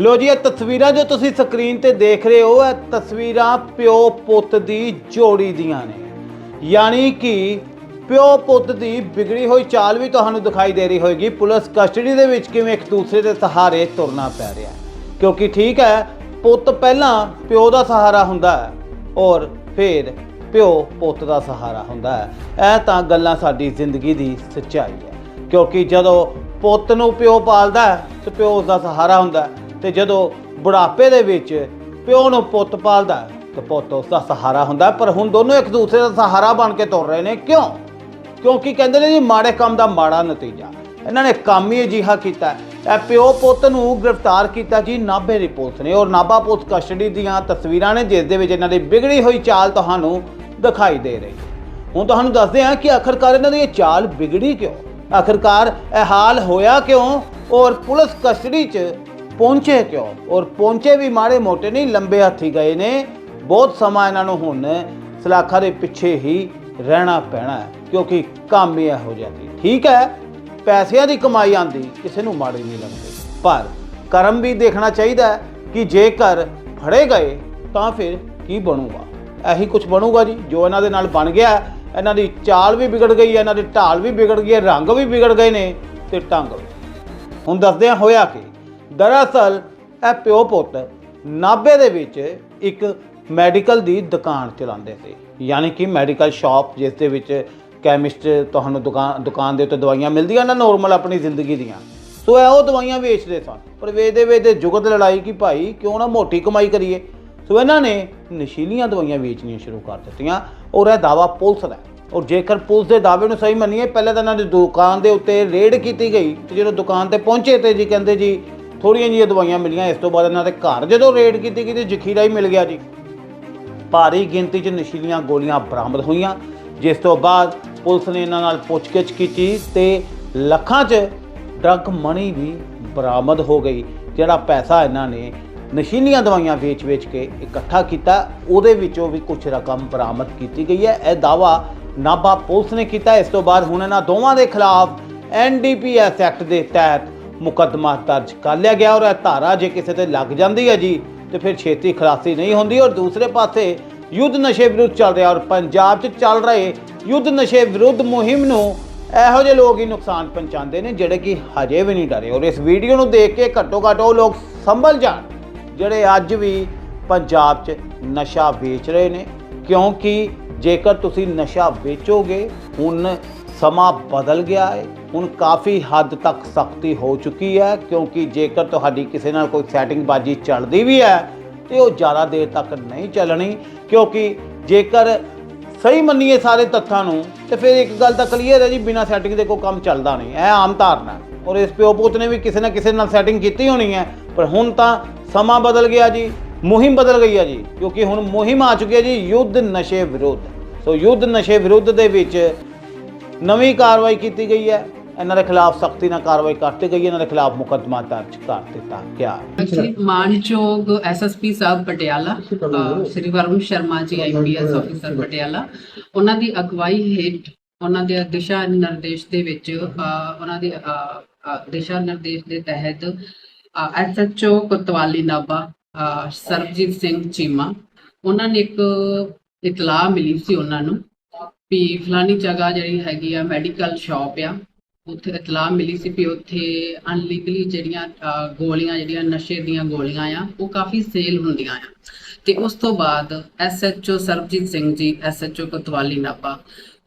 ਲੋ ਜੀ, ਇਹ ਤਸਵੀਰਾਂ ਜੋ ਤੁਸੀਂ ਸਕਰੀਨ ਤੇ ਦੇਖ ਰਹੇ ਹੋ, ਇਹ ਤਸਵੀਰਾਂ ਪਿਓ ਪੁੱਤ ਦੀ ਜੋੜੀ ਦੀਆਂ ਨੇ। ਯਾਨੀ ਕਿ ਪਿਓ ਪੁੱਤ ਦੀ ਵਿਗੜੀ ਹੋਈ ਚਾਲ ਵੀ ਤੁਹਾਨੂੰ ਦਿਖਾਈ ਦੇ ਰਹੀ ਹੋਏਗੀ। ਪੁਲਿਸ ਕਸਟਡੀ ਦੇ ਵਿੱਚ ਕਿਵੇਂ ਇੱਕ ਦੂਸਰੇ ਦੇ ਸਹਾਰੇ ਤੁਰਨਾ ਪੈ ਰਿਹਾ ਕਿਉਂਕਿ ਠੀਕ ਹੈ, ਪੁੱਤ ਪਹਿਲਾਂ ਪਿਓ ਦਾ ਸਹਾਰਾ ਹੁੰਦਾ ਹੈ ਔਰ ਫਿਰ ਪਿਓ ਪੁੱਤ ਦਾ ਸਹਾਰਾ ਹੁੰਦਾ ਹੈ। ਇਹ ਤਾਂ ਗੱਲਾਂ ਸਾਡੀ ਜ਼ਿੰਦਗੀ ਦੀ ਸੱਚਾਈ ਹੈ। ਕਿਉਂਕਿ ਜਦੋਂ ਪੁੱਤ ਨੂੰ ਪਿਓ ਪਾਲਦਾ ਹੈ, ਤੇ ਪਿਓ ਉਸ ਦਾ ਸਹਾਰਾ ਹੁੰਦਾ ਹੈ। ਤੇ ਜਦੋਂ ਬੁਢਾਪੇ ਦੇ ਵਿੱਚ ਪਿਓ ਨੂੰ ਪੁੱਤ ਪਾਲਦਾ ਹੈ, ਤੇ ਪੁੱਤ ਉਸ ਦਾ ਸਹਾਰਾ ਹੁੰਦਾ ਪਰ ਹੁਣ ਦੋਨੋਂ ਇੱਕ ਦੂਸਰੇ ਦਾ ਸਹਾਰਾ ਬਣ ਕੇ ਤੁਰ ਰਹੇ ਨੇ। ਕਿਉਂ? ਕਿਉਂਕਿ ਕਹਿੰਦੇ ਨੇ ਜੀ, ਮਾੜੇ ਕੰਮ ਦਾ ਮਾੜਾ ਨਤੀਜਾ। ਇਹਨਾਂ ਨੇ ਕੰਮ ਹੀ ਅਜਿਹਾ ਕੀਤਾ ਇਹ ਪਿਓ ਪੁੱਤ ਨੂੰ ਗ੍ਰਿਫਤਾਰ ਕੀਤਾ ਜੀ, ਨਾਭੇ ਦੀ ਪੁਲਿਸ ਨੇ। ਔਰ ਨਾਭਾ ਪੁਲਿਸ ਕਸਟਡੀ ਦੀਆਂ ਤਸਵੀਰਾਂ ਨੇ, ਜਿਸ ਦੇ ਵਿੱਚ ਇਹਨਾਂ ਦੀ ਵਿਗੜੀ ਹੋਈ ਚਾਲ ਤੁਹਾਨੂੰ ਦਿਖਾਈ ਦੇ ਰਹੀ ਹੁਣ ਤੁਹਾਨੂੰ ਦੱਸਦੇ ਹਾਂ ਕਿ ਆਖਰਕਾਰ ਇਹਨਾਂ ਦੀ ਇਹ ਚਾਲ ਵਿਗੜੀ ਕਿਉਂ? ਆਖਰਕਾਰ ਇਹ ਹਾਲ ਹੋਇਆ ਕਿਉਂ? ਔਰ ਪੁਲਿਸ ਕਸਟਡੀ 'ਚ ਪਹੁੰਚੇ ਕਿਉਂ? ਔਰ ਪਹੁੰਚੇ ਵੀ ਮਾੜੇ ਮੋਟੇ ਨਹੀਂ, ਲੰਬੇ ਹੱਥੀ ਗਏ ਨੇ। ਬਹੁਤ ਸਮਾਂ ਇਹਨਾਂ ਨੂੰ ਹੁਣ ਸਲਾਖਾਂ ਦੇ ਪਿੱਛੇ ਹੀ ਰਹਿਣਾ ਪੈਣਾ ਕਿਉਂਕਿ ਕੰਮ ਹੀ ਇਹੋ ਜਿਹਾ ਸੀ। ਠੀਕ ਹੈ, ਪੈਸਿਆਂ ਦੀ ਕਮਾਈ ਆਂਦੀ ਕਿਸੇ ਨੂੰ ਮਾੜੀ ਨਹੀਂ ਲੱਗਦੀ। ਪਰ ਕਰਮ ਵੀ ਦੇਖਣਾ ਚਾਹੀਦਾ ਹੈ ਕਿ ਜੇਕਰ ਫੜੇ ਗਏ, ਤਾਂ ਫਿਰ ਕੀ ਬਣੂਗਾ? ਇਹੀ ਕੁਝ ਬਣੂਗਾ ਜੀ, ਜੋ ਇਹਨਾਂ ਦੇ ਨਾਲ ਬਣ ਗਿਆ। ਇਹਨਾਂ ਦੀ ਚਾਲ ਵੀ ਵਿਗੜ ਗਈ ਹੈ, ਇਹਨਾਂ ਦੀ ਢਾਲ ਵੀ ਵਿਗੜ ਗਈ ਹੈ, ਰੰਗ ਵੀ ਵਿਗੜ ਗਏ ਨੇ, ਤੇ ਟੰਗ ਵੀ। ਹੁਣ ਦੱਸਦੇ ਹਾਂ ਹੋਇਆ ਕਿ। ਦਰਅਸਲ, ਇਹ ਪਿਓ ਪੁੱਤ ਨਾਭੇ ਦੇ ਵਿੱਚ ਇੱਕ ਮੈਡੀਕਲ ਦੀ ਦੁਕਾਨ ਚਲਾਉਂਦੇ ਸੀ। ਯਾਨੀ ਕਿ ਮੈਡੀਕਲ ਸ਼ਾਪ, ਜਿਸ ਦੇ ਵਿੱਚ ਕੈਮਿਸਟ ਤੁਹਾਨੂੰ ਦੁਕਾਨ ਦੁਕਾਨ ਦੇ ਉੱਤੇ ਦਵਾਈਆਂ ਮਿਲਦੀਆਂ ਨਾ ਨੋਰਮਲ ਆਪਣੀ ਜ਼ਿੰਦਗੀ ਦੀਆਂ। ਸੋ ਇਹ ਉਹ ਦਵਾਈਆਂ ਵੇਚਦੇ ਸਨ। ਪਰ ਵੇਚਦੇ ਵੇਚਦੇ ਜੁਗਤ ਲੜਾਈ ਕਿ ਭਾਈ, ਕਿਉਂ ਨਾ ਮੋਟੀ ਕਮਾਈ ਕਰੀਏ? ਸੋ ਇਹਨਾਂ ਨੇ ਨਸ਼ੀਲੀਆਂ ਦਵਾਈਆਂ ਵੇਚਣੀਆਂ ਸ਼ੁਰੂ ਕਰ ਦਿੱਤੀਆਂ ਔਰ ਇਹ ਦਾਵਾ ਪੁਲਿਸ ਦਾ ਔਰ ਜੇਕਰ ਪੁਲਿਸ ਦੇ ਦਾਅਵੇ ਨੂੰ ਸਹੀ ਮੰਨੀਏ, ਪਹਿਲਾਂ ਤਾਂ ਇਹਨਾਂ ਦੀ ਦੁਕਾਨ ਦੇ ਉੱਤੇ ਰੇਡ ਕੀਤੀ ਗਈ ਤੇ ਜਦੋਂ ਦੁਕਾਨ ਤੇ ਪਹੁੰਚੇ ਤੇ ਜੀ ਕਹਿੰਦੇ ਜੀ ਥੋੜੀਆਂ ਜਿਹੀਆਂ ਦਵਾਈਆਂ ਮਿਲੀਆਂ, ਇਸ ਤੋਂ ਬਾਅਦ ਇਹਨਾਂ ਦੇ ਘਰ ਜਦੋਂ ਰੇਡ ਕੀਤੀ ਗਈ ਤੇ ਜ਼ਖੀਰਾ ਹੀ ਮਿਲ ਗਿਆ ਜੀ। ਭਾਰੀ ਗਿਣਤੀ 'ਚ ਨਸ਼ੀਲੀਆਂ ਗੋਲੀਆਂ ਬਰਾਮਦ ਹੋਈਆਂ, ਜਿਸ ਤੋਂ ਬਾਅਦ ਪੁਲਿਸ ਨੇ ਇਹਨਾਂ ਨਾਲ ਪੁੱਛਗਿੱਛ ਕੀਤੀ ਤੇ ਲੱਖਾਂ 'ਚ ਡਰੱਗ ਮਨੀ ਵੀ ਬਰਾਮਦ ਹੋ ਗਈ, ਜਿਹੜਾ ਪੈਸਾ ਇਹਨਾਂ ਨੇ ਨਸ਼ੀਲੀਆਂ ਦਵਾਈਆਂ ਵੇਚ-ਵੇਚ ਕੇ ਇਕੱਠਾ ਕੀਤਾ, ਉਹਦੇ ਵਿੱਚੋਂ ਵੀ ਕੁਝ ਰਕਮ ਬਰਾਮਦ ਕੀਤੀ ਗਈ ਹੈ। ਇਹ ਦਾਵਾ ਨਾਭਾ ਪੁਲਿਸ ਨੇ ਕੀਤਾ, ਇਸ ਤੋਂ ਬਾਅਦ ਹੁਣ ਇਹਨਾਂ ਦੋਵਾਂ ਦੇ ਖਿਲਾਫ ਐਨਡੀਪੀਐਸ ਐਕਟ ਦੇ ਤਹਿਤ ਮੁਕੱਦਮਾ ਦਰਜ ਕਰ ਲਿਆ ਗਿਆ ਔਰ ਇਹ ਧਾਰਾ ਜੇ ਕਿਸੇ ਤੇ ਲੱਗ ਜਾਂਦੀ ਹੈ ਜੀ, ਤੇ ਫਿਰ ਛੇਤੀ ਖਲਾਸੀ ਨਹੀਂ ਹੁੰਦੀ ਔਰ ਦੂਸਰੇ ਪਾਸੇ ਯੁੱਧ ਨਸ਼ੇ ਵਿਰੁੱਧ ਚੱਲ ਰਿਹਾ ਔਰ ਪੰਜਾਬ 'ਚ ਚੱਲ ਰਹੇ ਯੁੱਧ ਨਸ਼ੇ ਵਿਰੁੱਧ ਮੁਹਿੰਮ ਨੂੰ ਇਹੋ ਜਿਹੇ ਲੋਕ ਹੀ ਨੁਕਸਾਨ ਪਹੁੰਚਾਉਂਦੇ ਨੇ ਜਿਹੜੇ ਕਿ ਹਜੇ ਵੀ ਨਹੀਂ ਡਰੇ। ਔਰ ਇਸ ਵੀਡੀਓ ਨੂੰ ਦੇਖ ਕੇ ਘੱਟੋ ਘੱਟ ਉਹ ਲੋਕ ਸੰਭਲ ਜਾਣ ਜਿਹੜੇ ਅੱਜ ਵੀ ਪੰਜਾਬ 'ਚ ਨਸ਼ਾ ਵੇਚ ਰਹੇ ਨੇ। ਕਿਉਂਕਿ ਜੇਕਰ ਤੁਸੀਂ ਨਸ਼ਾ ਵੇਚੋਗੇ, ਹੁਣ ਸਮਾਂ ਬਦਲ ਗਿਆ ਹੈ। ਹੁਣ ਕਾਫੀ ਹੱਦ ਤੱਕ ਸਖਤੀ ਹੋ ਚੁੱਕੀ ਹੈ, ਕਿਉਂਕਿ ਜੇਕਰ ਤੁਹਾਡੀ ਕਿਸੇ ਨਾਲ ਕੋਈ ਸੈਟਿੰਗ ਬਾਜੀ ਚੱਲਦੀ ਵੀ ਹੈ, ਤੇ ਉਹ ਜ਼ਿਆਦਾ ਦੇਰ ਤੱਕ ਨਹੀਂ ਚੱਲਣੀ, ਕਿਉਂਕਿ ਜੇਕਰ ਸਹੀ ਮੰਨੀਏ ਸਾਰੇ ਤੱਥਾਂ ਨੂੰ, ਤੇ ਫਿਰ ਇੱਕ ਗੱਲ ਤਾਂ ਕਲੀਅਰ ਹੈ ਜੀ, ਬਿਨਾਂ ਸੈਟਿੰਗ ਦੇ ਕੋਈ ਕੰਮ ਚੱਲਦਾ ਨਹੀਂ, ਇਹ ਆਮ ਧਾਰਨਾ ਔਰ ਇਸ ਪਿਓ ਪੁੱਤ ਨੇ ਵੀ ਕਿਸੇ ਨਾ ਕਿਸੇ ਨਾਲ ਸੈਟਿੰਗ ਕੀਤੀ ਹੋਣੀ ਹੈ, ਪਰ ਹੁਣ ਤਾਂ ਸਮਾਂ ਬਦਲ ਗਿਆ ਜੀ, ਮੁਹਿੰਮ ਬਦਲ ਗਈ ਹੈ ਜੀ, ਕਿਉਂਕਿ ਹੁਣ ਮੁਹਿੰਮ ਆ ਚੁੱਕੀ ਹੈ ਜੀ, ਯੁੱਧ ਨਸ਼ੇ ਵਿਰੁੱਧ। ਸੋ ਯੁੱਧ ਨਸ਼ੇ ਵਿਰੁੱਧ ਦੇ ਵਿੱਚ ਨਵੀਂ ਕਾਰਵਾਈ ਕੀਤੀ ਗਈ ਹੈ। ਇਹਨਾਂ ਦੇ ਖਿਲਾਫ ਸਖਤੀ ਨਾਲ ਕਾਰਵਾਈ ਕਰਤੀ ਗਈ, ਇਹਨਾਂ ਦੇ ਖਿਲਾਫ ਮੁਕੱਦਮਾ ਦਰਜ ਕਰ ਦਿੱਤਾ ਗਿਆ। ਐਕਚੁਅਲੀ ਮਾਨਯੋਗ ਐਸਐਸਪੀ ਸਾਹਿਬ ਪਟਿਆਲਾ ਸ਼੍ਰੀ ਵਰੁਣ ਸ਼ਰਮਾ ਜੀ ਆਈਪੀਐਸ ਅਫੀਸਰ ਪਟਿਆਲਾ। ਉਹਨਾਂ ਦੀ ਅਗਵਾਈ ਹੇਠ, ਉਹਨਾਂ ਦੇ ਦਿਸ਼ਾ ਨਿਰਦੇਸ਼ ਦੇ ਵਿੱਚ ਉਹਨਾਂ ਦੇ ਦਿਸ਼ਾ ਨਿਰਦੇਸ਼ ਦੇ ਤਹਿਤ ਐਸਐਚਓ ਕੋਤਵਾਲੀ ਨਾਭਾ ਸਰਬਜੀਤ ਸਿੰਘ ਚੀਮਾ, ਉਹਨਾਂ ਨੇ ਇੱਕ ਇਤਲਾਹ ਮਿਲੀ ਸੀ ਉਹਨਾਂ ਨੂੰ ਵੀ ਫਲਾਨੀ ਜਗ੍ਹਾ ਜਿਹੜੀ ਹੈਗੀ ਆ, ਮੈਡੀਕਲ ਸ਼ਾਪ ਆ ਉੱਥੇ ਇਤਲਾਹ ਮਿਲੀ ਸੀ ਵੀ ਉੱਥੇ ਅਨਲੀਗਲੀ ਜਿਹੜੀਆਂ ਗੋਲੀਆਂ, ਜਿਹੜੀਆਂ ਨਸ਼ੇ ਦੀਆਂ ਗੋਲੀਆਂ ਆ, ਉਹ ਕਾਫੀ ਸੇਲ ਹੁੰਦੀਆਂ ਆ। ਤੇ ਉਸ ਤੋਂ ਬਾਅਦ ਐਸਐਚਓ ਸਰਬਜੀਤ ਸਿੰਘ ਜੀ ਐਸਐਚਓ ਕੋਤਵਾਲੀ ਨਾਪਾ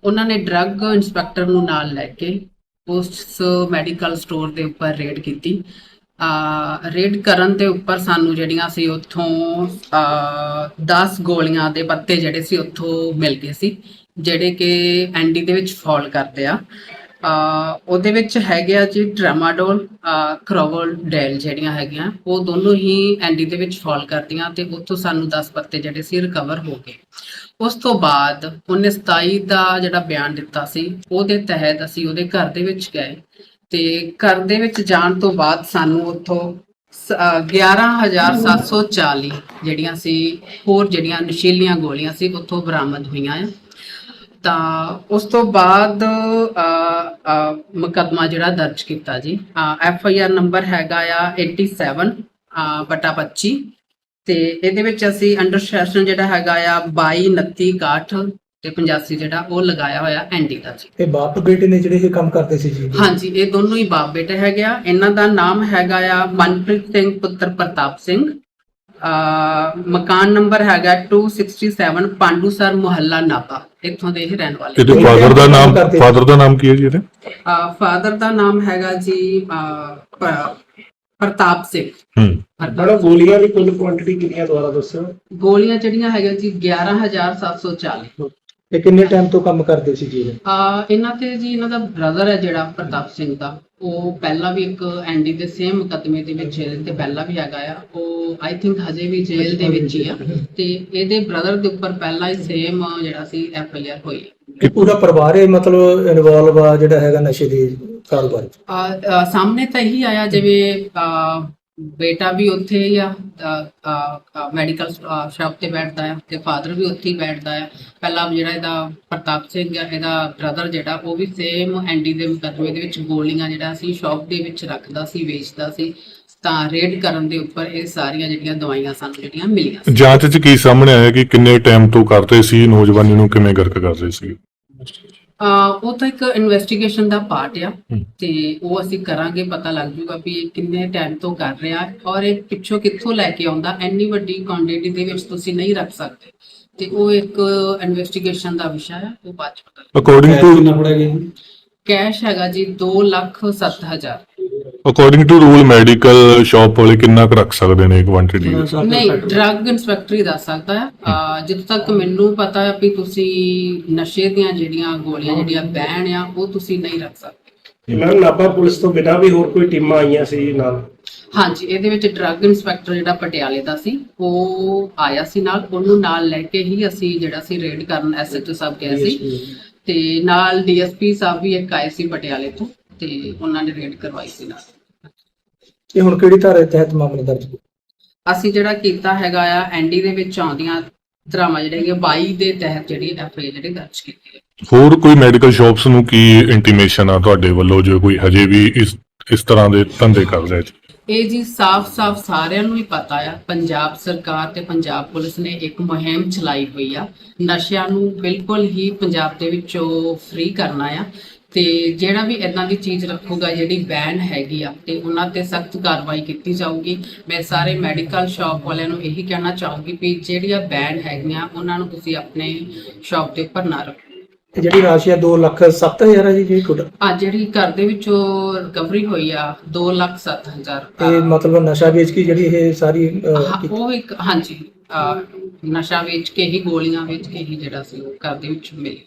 ਉਹਨਾਂ ਨੇ ਡਰੱਗ ਇੰਸਪੈਕਟਰ ਨੂੰ ਨਾਲ ਲੈ ਕੇ ਉਸ ਮੈਡੀਕਲ ਸਟੋਰ ਦੇ ਉੱਪਰ ਰੇਡ ਕੀਤੀ। ਰੇਡ ਕਰਨ ਦੇ ਉੱਪਰ ਸਾਨੂੰ ਜਿਹੜੀਆਂ ਸੀ ਉੱਥੋਂ ਆ 10 ਗੋਲੀਆਂ ਦੇ ਪੱਤੇ ਜਿਹੜੇ ਸੀ ਉੱਥੋਂ ਮਿਲ ਗਏ ਸੀ, ਜਿਹੜੇ ਕਿ ਐਨਡੀ ਦੇ ਵਿੱਚ ਫਾਲ ਕਰਦੇ ਆ। ਉਹਦੇ ਵਿੱਚ ਹੈਗੇ ਆ ਜੀ ਟ੍ਰਾਮਾਡੋਲ ਕਰੋਵਲ ਡੈਲ ਜਿਹੜੀਆਂ ਹੈਗੀਆਂ, ਉਹ ਦੋਨੋਂ ਹੀ ਐਂਡੀ ਦੇ ਵਿੱਚ ਫਾਲ ਕਰਦੀਆਂ ਤੇ ਉੱਥੋਂ ਸਾਨੂੰ 10 ਪੱਤੇ ਜਿਹੜੇ ਸੀ ਰਿਕਵਰ ਹੋ ਗਏ। ਉਸ ਤੋਂ ਬਾਅਦ ਉਹਨੇ 27 ਦਾ ਜਿਹੜਾ ਬਿਆਨ ਦਿੱਤਾ ਸੀ, ਉਹਦੇ ਤਹਿਤ ਅਸੀਂ ਉਹਦੇ ਘਰ ਦੇ ਵਿੱਚ ਗਏ ਤੇ ਘਰ ਦੇ ਵਿੱਚ ਜਾਣ ਤੋਂ ਬਾਅਦ ਸਾਨੂੰ ਉੱਥੋਂ ਸ- ਅਹ 11740 ਜਿਹੜੀਆਂ ਸੀ, ਹੋਰ ਜਿਹੜੀਆਂ ਨਸ਼ੀਲੀਆਂ ਗੋਲੀਆਂ ਸੀ, ਉੱਥੋਂ ਬਰਾਮਦ ਹੋਈਆਂ ਆ। ਤਾਂ ਉਸ ਤੋਂ ਬਾਅਦ ਮੁਕੱਦਮਾ ਜਿਹੜਾ ਦਰਜ ਕੀਤਾ ਜੀ। ਐਫ ਆਈ ਆਰ ਨੰਬਰ ਹੈਗਾ ਆ 87 ਅਹ ਬਟਾ 25 ਤੇ ਇਹਦੇ ਵਿੱਚ ਅਸੀਂ ਅੰਡਰ ਸੈਸ਼ਨ ਜਿਹੜਾ ਹੈਗਾ ਆ 22 29 61 ਤੇ 85 ਜਿਹੜਾ ਉਹ ਲਗਾਇਆ ਹੋਇਆ ਐਂਡੀ ਦਾ ਜੀ। ਇਹ ਬਾਪ ਬੇਟੇ ਨੇ ਜਿਹੜੇ ਇਹ ਕੰਮ ਕਰਦੇ ਸੀ ਜੀ? ਹਾਂਜੀ ਇਹ ਦੋਨੋਂ ਹੀ ਬਾਪ ਬੇਟੇ ਹੈਗੇ ਆ। ਇਹਨਾਂ ਦਾ ਨਾਮ ਹੈਗਾ ਆ ਮਨਪ੍ਰੀਤ ਸਿੰਘ ਪੁੱਤਰ ਪ੍ਰਤਾਪ ਸਿੰਘ। ਮਕਾਨ ਨੰਬਰ ਹੈਗਾ 267 ਪਾਂਡੂਸਰ ਮੁਹੱਲਾ ਨਾਪਾ ਇੱਥੋਂ ਦੇ ਹੀ ਰਹਿਣ ਵਾਲੇ। ਇਹਦੇ ਫਾਦਰ ਦਾ ਨਾਮ ਫਾਦਰ ਦਾ ਨਾਮ ਕੀ ਹੈ ਜੀ ਇਹਦੇ? ਫਾਦਰ ਦਾ ਨਾਮ ਹੈਗਾ ਜੀ ਪ੍ਰਤਾਪ ਸਿੰਘ। ਹੂੰ। ਗੋਲੀਆਂ ਦੀ ਕੁੱਲ ਕੁਆਂਟੀਟੀ ਕਿੰਨੀ ਹੈ ਦੁਬਾਰਾ ਦੱਸੋ ਗੋਲੀਆਂ ਜਿਹੜੀਆਂ ਹੈਗੀਆਂ ਜੀ 11740 ਇਹ ਕਿੰਨੇ ਟਾਈਮ ਤੋਂ ਕੰਮ ਕਰਦੇ ਸੀ ਜੀ ਇਹ? ਆ ਇਹਨਾਂ ਤੇ ਜੀ ਇਹਨਾਂ ਦਾ ਬ੍ਰਦਰ ਹੈ ਜਿਹੜਾ ਪ੍ਰਤਾਪ ਸਿੰਘ ਦਾ। ਉਹ ਪਹਿਲਾਂ ਵੀ ਇੱਕ ਐਂਡੀ ਦੇ ਸੇਮ ਮੁਕੱਦਮੇ ਦੇ ਵਿੱਚ ਜੇਲ੍ਹ ਤੇ ਪਹਿਲਾਂ ਵੀ ਹੈਗਾ ਆ। ਉਹ ਆਈ ਥਿੰਕ ਹਜੇ ਵੀ ਜੇਲ੍ਹ ਦੇ ਵਿੱਚ ਹੀ ਆ। ਤੇ ਇਹਦੇ ਬ੍ਰਦਰ ਦੇ ਉੱਪਰ ਪਹਿਲਾਂ ਹੀ ਸੇਮ ਜਿਹੜਾ ਸੀ ਐਫ ਆਈ ਆਰ ਹੋਈ। ਇਹ ਪੂਰਾ ਪਰਿਵਾਰ ਇਹ ਮਤਲਬ ਇਨਵੋਲਵ ਆ ਜਿਹੜਾ ਹੈਗਾ ਨਸ਼ੇ ਦੇ ਕਾਰੋਬਾਰ ਆ, ਸਾਹਮਣੇ ਤਾਂ ਇਹੀ ਆਇਆ ਜਿਵੇਂ ਬੇਟਾ ਵੀ ਉੱਥੇ ਹੀ ਮੈਡੀਕਲ ਸ਼ਾਪ ਤੇ ਬੈਠਦਾ ਆ ਤੇ ਫਾਦਰ ਵੀ ਉੱਥੇ ਹੀ ਬੈਠਦਾ ਆ। ਪਹਿਲਾਂ ਜਿਹੜਾ ਇਹਦਾ ਪ੍ਰਤਾਪ ਸਿੰਘ ਆ, ਇਹਦਾ ਬ੍ਰਦਰ ਜਿਹੜਾ, ਉਹ ਵੀ ਸੇਮ ਐਂਡੀ ਦੇ ਮੁਕੱਦਮੇ ਦੇ ਵਿੱਚ ਗੋਲੀਆਂ ਜਿਹੜਾ ਸੀ ਸ਼ਾਪ ਦੇ ਵਿੱਚ ਰੱਖਦਾ ਸੀ, ਵੇਚਦਾ ਸੀ। ਤਾਂ ਰੇਡ ਕਰਨ ਦੇ ਉੱਪਰ ਇਹ ਸਾਰੀਆਂ ਜਿਹੜੀਆਂ ਦਵਾਈਆਂ ਸਾਨੂੰ ਜਿਹੜੀਆਂ ਮਿਲੀਆਂ ਜਾਂਚ 'ਚ ਕੀ ਸਾਹਮਣੇ ਆਇਆ ਕਿ ਕਿੰਨੇ ਟਾਈਮ ਤੋਂ ਕਰਦੇ ਸੀ, ਨੌਜਵਾਨੀ ਨੂੰ ਕਿਵੇਂ ਗਰਕ ਕਰਦੇ ਸੀ? ਉਹ ਤਾਂ ਇੱਕ ਇਨਵੈਸਟੀਗੇਸ਼ਨ ਦਾ ਪਾਰਟ ਆ। ਤੇ ਉਹ ਅਸੀਂ ਕਰਾਂਗੇ ਪਤਾ ਲੱਗ ਜੂਗਾ ਵੀ ਇਹ ਕਿੰਨੇ ਟਾਈਮ ਤੋਂ ਕਰ ਰਿਹਾ ਔਰ ਇਹ ਪਿੱਛੋਂ ਕਿੱਥੋਂ ਲੈ ਕੇ ਆਉਂਦਾ ਇੰਨੀ ਵੱਡੀ ਕੁਆਂਟੀਟੀ ਦੇ ਵਿੱਚ ਤੁਸੀਂ ਨਹੀਂ ਰੱਖ ਸਕਦੇ। ਤੇ ਉਹ ਇੱਕ ਇਨਵੈਸਟੀਗੇਸ਼ਨ ਦਾ ਵਿਸ਼ਾ ਆ ਉਹ ਬਾਅਦ ਚ ਪਤਾ ਅਕੋਰਡਿੰਗ ਟੂ ਕੈਸ਼ ਹੈਗਾ ਜੀ 2 ਲੱਖ 7 ਹਜ਼ਾਰ। According to rule medical shop ਵਾਲੇ ਕਿੰਨਾ ਕੁ ਰੱਖ ਸਕਦੇ ਨੇ ਕੁਆਂਟੀਟੀ ਨਹੀਂ ਡਰੱਗ ਇਨਸਪੈਕਟਰ ਹੀ ਦੱਸ ਸਕਦਾ ਹੈ। ਅਹ ਤੱਕ ਮੈਨੂੰ ਪਤਾ ਹੈ ਵੀ ਤੁਸੀਂ ਨਸ਼ੇ ਦੀਆਂ ਜਿਹੜੀਆਂ ਗੋਲੀਆਂ ਜਿਹੜੀਆਂ ਬੈਨ ਆ ਉਹ ਤੁਸੀਂ ਨਹੀਂ ਰੱਖ ਸਕਦੇ। ਮੈਮ ਨਾਭਾ ਪੁਲਿਸ ਤੋਂ ਬਿਨਾਂ ਵੀ ਹੋਰ ਕੋਈ ਟੀਮਾਂ ਆਈਆਂ ਸੀ ਨਾਲ? ਹਾਂਜੀ ਇਹਦੇ ਵਿੱਚ ਡਰੱਗ ਇਨਸਪੈਕਟਰ ਜਿਹੜਾ ਪਟਿਆਲੇ ਦਾ ਸੀ ਉਹ ਆਇਆ ਸੀ ਨਾਲ। ਉਹਨੂੰ ਨਾਲ ਲੈ ਕੇ ਹੀ ਅਸੀਂ ਜਿਹੜਾ ਸੀ ਰੇਡ ਕਰਨ ਐਸਐਚਓ ਸਾਹਿਬ ਗਏ ਸੀ। ਤੇ ਨਾਲ ਡੀਐਸਪੀ ਸਾਹਿਬ ਵੀ ਇੱਕ ਆਏ ਸੀ ਪਟਿਆਲੇ ਤੋਂ। ਤੇ ਉਹਨਾਂ ਨੇ ਰੇਡ ਕਰਵਾਈ ਸੀ ਨਾਲ। ਇਹ ਹੁਣ ਕਿਹੜੀ ਧਾਰਾ ਦੇ ਤਹਿਤ ਮਾਮਲਾ ਦਰਜ ਕੀਤਾ? ਅਸੀਂ ਜਿਹੜਾ ਕੀਤਾ ਹੈਗਾ ਆ ਐਨਡੀ ਦੇ ਵਿੱਚ ਆਉਂਦੀਆਂ ਧਰਾਵਾਂ ਜਿਹੜੀਆਂ 22 ਦੇ ਤਹਿਤ ਜਿਹੜੀ ਐਫਆਈ ਜਿਹੜੀ ਦਰਜ ਕੀਤੀ ਹੈ। ਹੋਰ ਕੋਈ ਮੈਡੀਕਲ ਸ਼ਾਪਸ ਨੂੰ ਕੀ ਇੰਟੀਮੇਸ਼ਨ ਆ ਤੁਹਾਡੇ ਵੱਲੋਂ ਜੋ ਕੋਈ ਹਜੇ ਵੀ ਇਸ ਇਸ ਤਰ੍ਹਾਂ ਦੇ ਧੰਦੇ ਕਰ ਰਿਹਾ ਜੀ ਇਹ ਜੀ ਸਾਫ਼-ਸਾਫ਼ ਸਾਰਿਆਂ ਨੂੰ ਹੀ ਪਤਾ ਆ, ਪੰਜਾਬ ਸਰਕਾਰ ਤੇ ਪੰਜਾਬ ਪੁਲਿਸ ਨੇ ਇੱਕ ਮੁਹਿੰਮ ਚਲਾਈ ਹੋਈ ਆ। ਨਸ਼ਿਆਂ ਨੂੰ ਬਿਲਕੁਲ ਹੀ ਪੰਜਾਬ ਦੇ ਵਿੱਚੋਂ ਫ੍ਰੀ ਕਰਨਾ ਆ ਤੇ ਜਿਹੜਾ ਵੀ ਇਦਾਂ ਦੀ ਚੀਜ਼ ਰੱਖੂਗਾ, ਜਿਹੜੀ ਬੈਨ ਹੈਗੀ ਆ, ਤੇ ਉਹਨਾਂ ਤੇ ਸਖਤ ਕਾਰਵਾਈ ਕੀਤੀ ਜਾਊਗੀ। ਮੈਂ ਸਾਰੇ ਮੈਡੀਕਲ ਸ਼ਾਪ ਵਾਲਿਆਂ ਨੂੰ ਇਹੀ ਕਹਿਣਾ ਚਾਹੂੰਗੀ ਵੀ ਜਿਹੜੀਆਂ ਬੈਨ ਹੈਗੀਆਂ, ਉਹਨਾਂ ਨੂੰ ਤੁਸੀਂ ਆਪਣੇ ਸ਼ਾਪ ਦੇ ਉੱਪਰ ਨਾ ਰੱਖੋ। ਇਹ ਜਿਹੜੀ ਰਾਸ਼ੀ ਆ 2 ਲੱਖ 7 ਹਜ਼ਾਰ ਹੈ ਜੀ ਜਿਹੜੀ ਟੋਟਲ ਆ ਜਿਹੜੀ ਘਰ ਦੇ ਵਿੱਚੋਂ ਰਿਕਵਰੀ ਹੋਈ ਆ 2 ਲੱਖ ਸੱਤ ਹਜ਼ਾਰ ਤੇ ਮਤਲਬ ਨਸ਼ਾ ਵੇਚ ਕੇ ਜਿਹੜੀ ਇਹ ਸਾਰੀ ਅਹ, ਉਹ ਇੱਕ ਹਾਂਜੀ ਅਹ, ਨਸ਼ਾ ਵੇਚ ਕੇ ਹੀ ਗੋਲੀਆਂ ਵੇਚ ਕੇ ਹੀ ਜਿਹੜਾ ਸੀ ਉਹ ਘਰ ਦੇ ਵਿੱਚ ਮਿਲ।